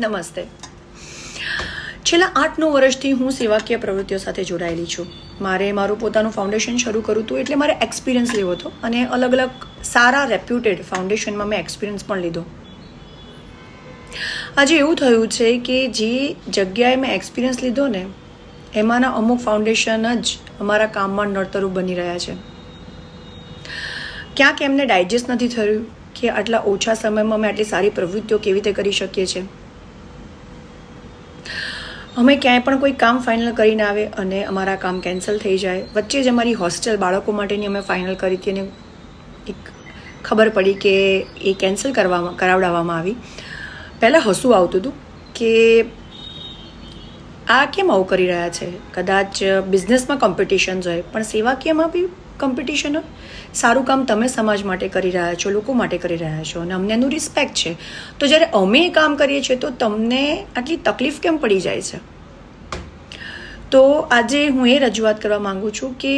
નમસ્તે. છેલ્લા આઠ નવ વર્ષથી હું સેવાકીય પ્રવૃત્તિઓ સાથે જોડાયેલી છું. મારે મારું પોતાનું ફાઉન્ડેશન શરૂ કરું હતું એટલે મારે એક્સપિરિયન્સ લેવો હતો અને અલગ અલગ સારા રેપ્યુટેડ ફાઉન્ડેશનમાં મેં એક્સપિરિયન્સ પણ લીધો. આજે એવું થયું છે કે જે જગ્યાએ મેં એક્સપિરિયન્સ લીધો ને, એમાંના અમુક ફાઉન્ડેશન જ અમારા કામમાં નડતરૂપ બની રહ્યા છે. ક્યાંક એમને ડાયજેસ્ટ નથી થયું કે આટલા ઓછા સમયમાં અમે આટલી સારી પ્રવૃત્તિઓ કેવી રીતે કરી શકીએ છીએ. અમે ક્યાંય પણ કોઈ કામ ફાઇનલ કરીને આવે અને અમારા કામ કેન્સલ થઈ જાય, વચ્ચે જ અમારી હોસ્ટેલ બાળકો માટેની અમે ફાઇનલ કરી હતી અને એક ખબર પડી કે એ કેન્સલ કરવામાં, કરાવડાવવામાં આવી. પહેલાં હસવું આવતું હતું કે આ કેમ આવું કરી રહ્યા છે? કદાચ બિઝનેસમાં કોમ્પિટિશન્સ હોય, પણ સેવાકીયમાં બી કોમ્પિટિશન સારું કામ તમે સમાજ માટે કરી રહ્યા છો, લોકો માટે કરી રહ્યા છો અને અમને એનું રિસ્પેક્ટ છે. તો જ્યારે અમે એ કામ કરીએ છીએ તો તમને આટલી તકલીફ કેમ પડી જાય છે? તો આજે હું એ રજૂઆત કરવા માંગુ છું કે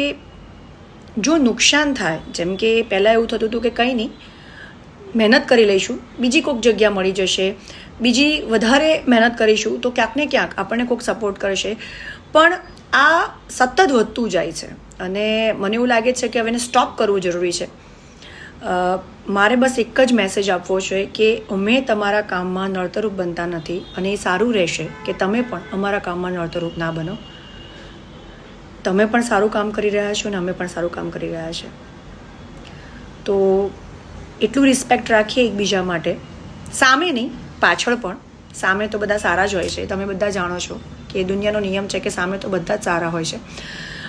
જો નુકસાન થાય, જેમ કે પહેલાં એવું થતું હતું કે કંઈ નહીં, મહેનત કરી લઈશું, બીજી કોઈક જગ્યા મળી જશે, બીજી વધારે મહેનત કરીશું, તો ક્યાંક ને ક્યાંક આપણને કોઈક સપોર્ટ કરશે. પણ આ સતત વધતું જાય છે. અને મને એવું લાગે છે કે હવે એને સ્ટોપ કરવું જરૂરી છે. મારે બસ એક જ મેસેજ આપવો છે કે અમે તમારા કામમાં નડતરૂપ બનતા નથી અને એ સારું રહેશે કે તમે પણ અમારા કામમાં નડતરૂપ ના બનો. તમે પણ સારું કામ કરી રહ્યા છો અને અમે પણ સારું કામ કરી રહ્યા છે. તો એટલું રિસ્પેક્ટ રાખીએ એકબીજા માટે. સામે નહીં, પાછળ પણ. સામે તો બધા સારા જ હોય છે. તમે બધા જાણો છો કે દુનિયાનો નિયમ છે કે સામે તો બધા જ સારા હોય છે.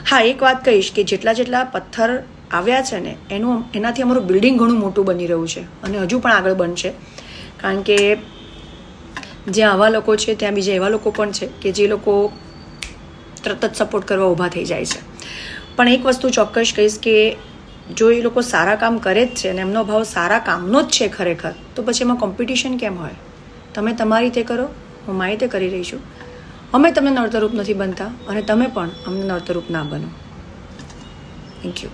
હા, એક વાત કહીશ કે જેટલા જેટલા પથ્થર આવ્યા છે ને, એનું એનાથી અમારું બિલ્ડિંગ ઘણું મોટું બની રહ્યું છે અને હજુ પણ આગળ બનશે. કારણ કે જ્યાં આવા લોકો છે, ત્યાં બીજા એવા લોકો પણ છે કે જે લોકો તરત જ સપોર્ટ કરવા ઊભા થઈ જાય છે. પણ એક વસ્તુ ચોક્કસ કહીશ કે જો એ લોકો સારા કામ કરે જ છે અને એમનો ભાવ સારા કામનો જ છે ખરેખર, તો પછી એમાં કોમ્પિટિશન કેમ હોય? તમે તમારી રીતે કરો, હું મારી રીતે કરી રહી છું. અમે તમને નડતરૂપ નથી બનતા અને તમે પણ અમને નડતરૂપ ના બનો. Thank you